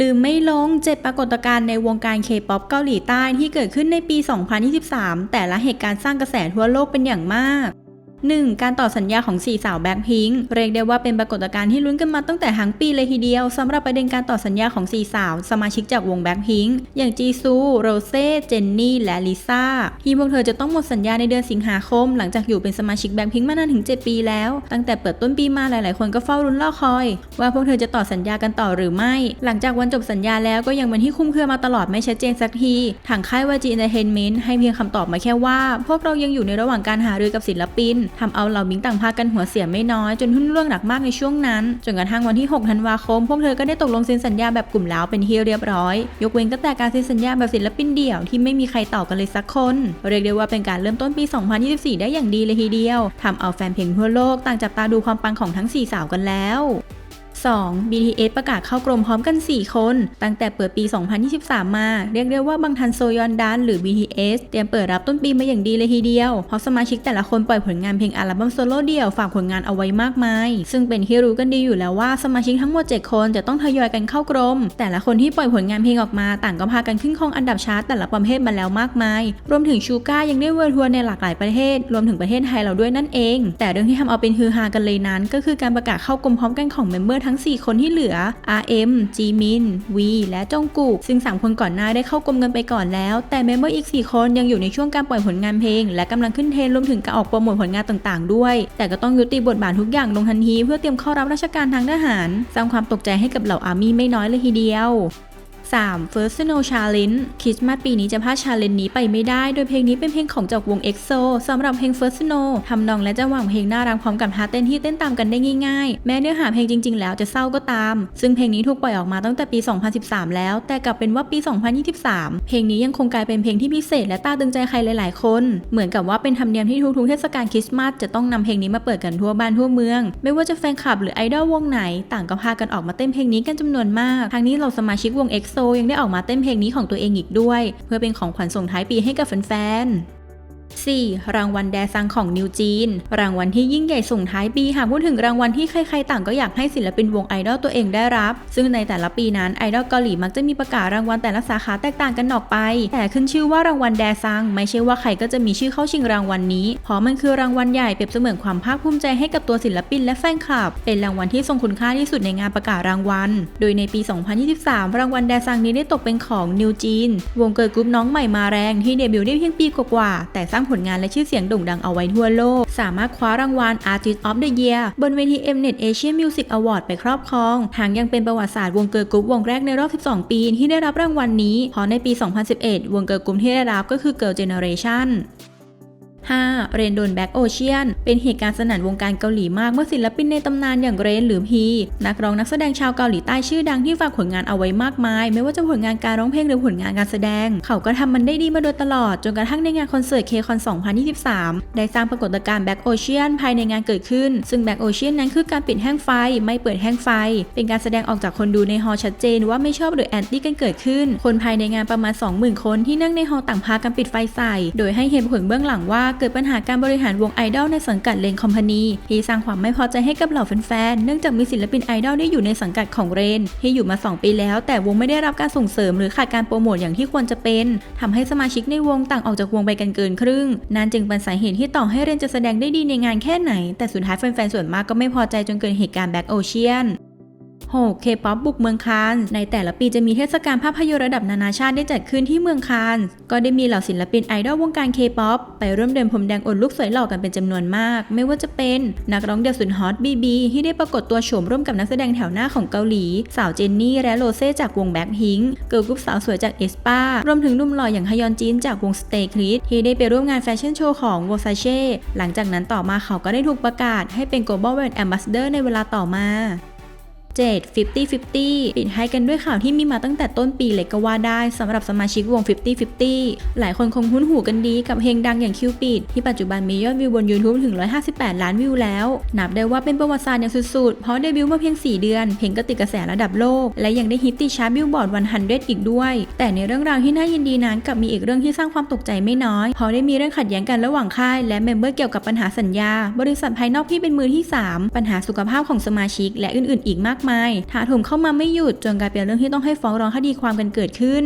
ลืมไม่ลงเจ็ดปรากฏการณ์ในวงการเคป๊อปเกาหลีใต้ที่เกิดขึ้นในปี 2023 แต่ละเหตุการณ์สร้างกระแสทั่วโลกเป็นอย่างมาก 1. การต่อสัญญาของสี่สาวแบ็คพิงค์เรียกได้ว่าเป็นปรากฏการณ์ที่ลุ้นกันมาตั้งแต่ทั้งปีเลยทีเดียวสำหรับประเด็นการต่อสัญญาของสี่สาว สมาชิกจากวงแบ็คพิงค์อย่างจีซู โรเซ่ เจนนี่ และลิซ่าที่พวกเธอจะต้องหมดสัญญาในเดือนสิงหาคม หลังจากอยู่เป็นสมาชิกแบ็คพิงค์มานานถึง 7 ปีแล้ว ตั้งแต่เปิดต้นปีมาหลาย ๆ คนก็เฝ้ารุ้นรอคอย ว่าพวกเธอจะต่อสัญญากันต่อหรือไม่ หลังจากวันจบสัญญาแล้วก็ยังเป็นที่คุ้มเครือมาตลอดไม่ชัดเจนสักทีทางค่าย YG Entertainment ให้เพียงคำตอบมาแค่ว่า พวกเรายังอยู่ในระหว่างการหารือกับศิลปินทำเอาเหล่ามิงต่างพากันหัวเสียไม่น้อยจนหุ้นร่วงหนักมากในช่วงนั้น จนกระทั่งวันที่ 6 ธันวาคม พวกเธอก็ได้ตกลงเซ็นสัญญาแบบกลุ่มแล้วเป็นที่เรียบร้อย ยกเว้นก็แต่การเซ็นสัญญาแบบศิลปินเดี่ยวที่ไม่มีใครต่อกันเลยสักคน เรียกได้ว่าเป็นการเริ่มต้นปี 2024 ได้อย่างดีเลยทีเดียวทำเอาแฟนเพลงทั่วโลกต่างจับตาดูความปังของทั้ง 4 สาวกันแล้ว 2. BTS ประกาศเข้ากรมพร้อมกัน 4 คน ตั้งแต่เปิดปี 2023 มา เรียกได้ว่าบางทันโซยอนดันหรือ BTS เตรียมเปิดรับต้นปีมาอย่างดีเลยทีเดียว เพราะสมาชิกแต่ละคนปล่อยผลงานเพลงอัลบั้มโซโล่เดี่ยวฝากผลงานเอาไว้มากมาย ซึ่งเป็นที่รู้กันดีอยู่แล้วว่าสมาชิกทั้งหมด 7 คนจะต้องทยอยกันเข้ากรม แต่ละคนที่ปล่อยผลงานเพลงออกมา ต่างก็พากันขึ้นครองอันดับชาร์ตแต่ละประเภทมาแล้วมากมาย รวมถึงชูก้ายังได้เวิร์ทัวร์ในหลากหลายประเทศ รวมถึงประเทศไทยเราด้วยนั่นเอง แต่เรื่องที่ทำเอาเป็นฮือฮากันเลยนั้น ก็คือการประกาศเข้ากรมพร้อมกันของเมมเบอร์ทั้ง้ง 4 คนที่เหลือ RM จีมิน V และจงกุก ซึ่ง 3 คนก่อนหน้าได้เข้ากรมกันไปก่อนแล้ว แต่เมมเบอร์อีก 4 คนยังอยู่ในช่วงการปล่อยผลงานเพลง และกำลังขึ้นเทรนรวมถึงการออกโปรโมทผลงานต่าง ๆ ด้วย แต่ก็ต้องยุติบทบาททุกอย่างลงทันที เพื่อเตรียมเข้ารับราชการทางทหาร สร้างความตกใจให้กับเหล่าอาร์มี่ไม่น้อยเลยทีเดียว 3. First Snow Challenge คริสต์มาสปีนี้จะพลาดชาเลนจ์นี้ไปไม่ได้ โดยเพลงนี้เป็นเพลงของจากวง EXO สำหรับเพลง First Snow ทำนองและจังหวะเพลงน่ารักพร้อมกับท่าเต้นที่เต้นตามกันได้ง่ายๆ แม้เนื้อหาเพลงจริง ๆ แล้วจะเศร้าก็ตาม ซึ่งเพลงนี้ถูกปล่อยออกมาตั้งแต่ปี 2013 แล้ว แต่กลับเป็นว่าปี 2023 เพลงนี้ยังคงกลายเป็นเพลงที่พิเศษ และตาตึงใจใครหลายๆ คน เหมือนกับว่าเป็นธรรมเนียมที่ทุกๆ เทศกาลคริสต์มาสจะต้องนำเพลงนี้มาเปิดกันทั่วบ้านทั่วเมือง ไม่ว่าจะแฟนคลับหรือไอดอลวงไหน ต่างก็พากันออกมาเต้นเพลงนี้กันจำนวนมาก ทางนี้เราสมาชิกวง EXO ยังได้ออกมาเต้นเพลงนี้ของตัวเองอีกด้วย เพื่อเป็นของขวัญส่งท้ายปีให้กับแฟนๆ 4. รางวัลแดซังของนิวจีน รางวัลที่ยิ่งใหญ่ส่งท้ายปีหากพูดถึงรางวัลที่ใครๆต่างก็อยากให้ศิลปินวงไอดอลตัวเองได้รับ ซึ่งในแต่ละปีนั้นไอดอลเกาหลีมักจะมีประกาศรางวัลแต่ละสาขาแตกต่างกันออกไป แต่ขึ้นชื่อว่ารางวัลแดซัง ไม่ใช่ว่าใครก็จะมีชื่อเข้าชิงรางวัลนี้ เพราะมันคือรางวัลใหญ่เปรียบเสมือนความภาคภูมิใจให้กับตัวศิลปินและแฟนคลับ เป็นรางวัลที่ทรงคุณค่าที่สุดในงานประกาศรางวัล โดยในปี 2023 รางวัลแดซังนี้ได้ตกเป็นของนิวจีน วงเกิร์ลกรุ๊ปน้องใหม่มาแรงที่เดบิวต์ได้เพียงปีกว่าแต่สร้างผลงานและชื่อเสียงโด่งดังเอาไว้ทั่วโลก สามารถคว้ารางวัล Artist of the Year บนเวที Mnet Asian Music Award ไปครอบครองทางยังเป็นประวัติศาสตร์วงเกิร์ลกรุ๊ปวงแรกในรอบ 12 ปีที่ได้รับรางวัลนี้ เพราะในปี 2011 วงเกิร์ลกรุ๊ปที่ได้รับก็คือ Girl Generation 5. เรนโดนแบ็กโอเชียน เป็นเหตุการณ์สนั่นวงการเกาหลีมากเมื่อศิลปินในตำนานอย่างเรนหรือพีนักร้องนักแสดงชาวเกาหลีใต้ชื่อดังที่ฝากผลงานเอาไว้มากมาย ไม่ว่าจะผลงานการร้องเพลงหรือผลงานการแสดง เขาก็ทำมันได้ดีมาโดยตลอด จนกระทั่งในงานคอนเสิร์ตเคคอน2023 ได้สร้างปรากฏการณ์แบ็กโอเชียนภายในงานเกิดขึ้น ซึ่งแบ็กโอเชียนนั้นคือการปิดแห้งไฟ ไม่เปิดแห้งไฟ เป็นการแสดงออกจากคนดูในฮอลชัดเจนว่าไม่ชอบหรือแอนตี้กันเกิดขึ้น คนภายในงานประมาณ 20,000 คนที่นั่งในฮอลต่างพากันปิดไฟใส่ โดยให้เหตุผลเบื้องหลังว่าเกิดปัญหาการบริหารวงไอดอลในสังกัดเลนคอมพานีที่สร้างความไม่พอใจให้กับเหล่าแฟนๆ เนื่องจากมีศิลปินไอดอลที่อยู่ในสังกัดของเรน ที่อยู่มา 2 ปีแล้ว แต่วงไม่ได้รับการส่งเสริมหรือขาดการโปรโมทอย่างที่ควรจะเป็นทำให้สมาชิกในวงต่างออกจากวงไปกันเกินครึ่ง นั่นจึงเป็นสาเหตุที่ต่อให้เรนจะแสดงได้ดีในงานแค่ไหน แต่สุดท้ายแฟนๆ ส่วนมากก็ไม่พอใจจนเกิดเหตุการณ์แบ็กโอเชียน 6. K-POP บุกเมืองคานส์ในแต่ละปีจะมีเทศกาลภาพยนตร์ระดับนานาชาติได้จัดขึ้นที่เมืองคานส์ก็ได้มีเหล่าศิลปินไอดอลวงการ K-POP ไปร่วมเดินพรมแดงอดลูกสวยหล่อกันเป็นจำนวนมาก ไม่ว่าจะเป็นนักร้องเดี่ยวสุดฮอตบีบีที่ได้ปรากฏตัวโฉมร่วมกับนักแสดงแถวหน้าของเกาหลี สาวเจนนี่และโรเซ่จากวงแบ็คพิงค์เกิร์ลกรุ๊ปสาวสวยจากเอสปารวมถึงนุ่มหล่ออย่างฮยอนจินจากวงสเตย์คลิสที่ได้ไปร่วมงานแฟชั่นโชว์ของ v e r s a c e หลังจากนั้นต่อมาเขาก็ได้ถูกประกาศให้เป็น global brand ambassador ในเวลาต่อมา 7 50 50 ปิดให้กันด้วยข่าวที่มีมาตั้งแต่ต้นปีเลยก็ว่าได้สำหรับสมาชิกวง 50 50 หลายคนคงคุ้นหูกันดีกับเพลงดังอย่างคิวปิดที่ปัจจุบันมียอดวิวบน YouTube ถึง 158 ล้านวิวแล้ว นับได้ว่าเป็นประวัติศาสตร์อย่างสุดๆ เพราะเดบิวต์มาเพียง 4 เดือน เพลงก็ติดกระแสระดับโลก และยังได้ฮิตติชาร์ตบิลบอร์ด100 อีกด้วย แต่ในเรื่องราวที่น่ายินดีนั้นกลับมีอีกเรื่องที่สร้างความตกใจไม่น้อยเพราะได้มีเรื่องขัดแย้งกันระหว่างค่ายและเมมเบอร์เกี่ยวกับปัญหาสัญญา บริษัทภายนอกที่เป็นมือที่ 3 ปัญหาสุขภาพของสมาชิก และอื่นๆ อีกมากมาย ถาโถมเข้ามาไม่หยุดจนกลายเป็นเรื่องที่ต้องให้ฟ้องร้องคดีความกันเกิดขึ้น